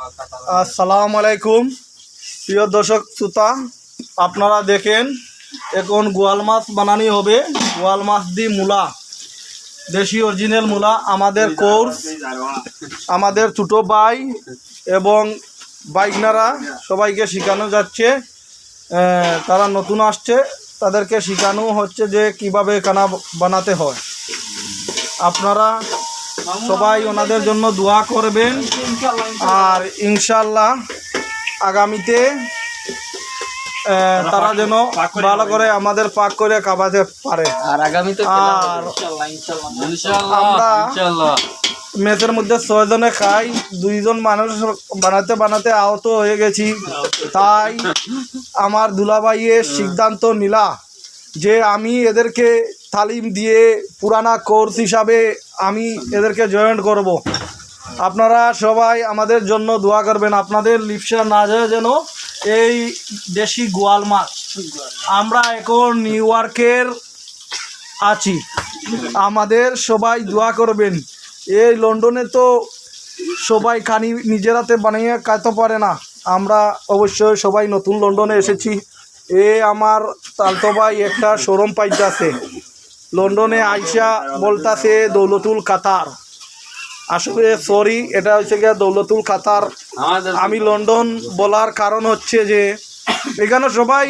আসসালামু আলাইকুম। প্রিয় দর্শক শ্রোতা, আপনারা দেখেন, এখন গোয়াল মাছ বানানি হবে। গোয়াল মাছ দি মূলা, দেশি অরিজিনাল মূলা, আমাদের কোর্স, আমাদের ছোটো ভাই এবং বাইকনারা সবাইকে শেখানো যাচ্ছে। তারা নতুন আসছে, তাদেরকে শেখানো হচ্ছে যে কীভাবে কানা বানাতে হয়। আপনারা সবাই ওনাদের জন্য দোয়া করবেন। আর ইনশাল্লাহ আগামীতে তারা যেন ভালো করে আমাদের পাক করে কাবাতে পারে। আর আগামীতে আর আমরা ম্যাচের মধ্যে ছয়জনে খাই দুইজন মানুষ বানাতে বানাতে আহত হয়ে গেছি। তাই আমার দুলাভাইয়ের সিদ্ধান্ত নিলা যে আমি এদেরকে তালিম দিয়ে পুরানা কোর্স হিসাবে আমি এদেরকে জয়েন করব। আপনারা সবাই আমাদের জন্য দোয়া করবেন, আপনাদের লিপসা না যায় যেন এই দেশি গোয়াল মাছ আমরা এখন নিউ ইয়র্কের আছি। আমাদের সবাই দোয়া করবেন। এই লন্ডনে তো সবাই খানি নিজের হাতে বানিয়ে খাইতে পারে না। আমরা অবশ্যই সবাই নতুন লন্ডনে এসেছি। এ আমার তালতো ভাই একটা শোরুম পাইতাছে। লন্ডনে আইসা বলতাছে দৌলতুল কাতার। আসলে সরি এটা হচ্ছে গিয়ে দৌলতুল কাতার। আমি লন্ডন বলার কারণ হচ্ছে যে, এখানে সবাই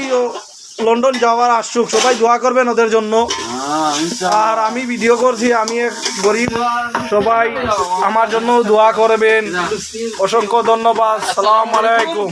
লন্ডন যাওয়ার আসুক সবাই দোয়া করবেন ওদের জন্য। আর আমি ভিডিও করছি, আমি এক গরিব সবাই আমার জন্য দোয়া করবেন। অসংখ্য ধন্যবাদ, সালাম আলাইকুম।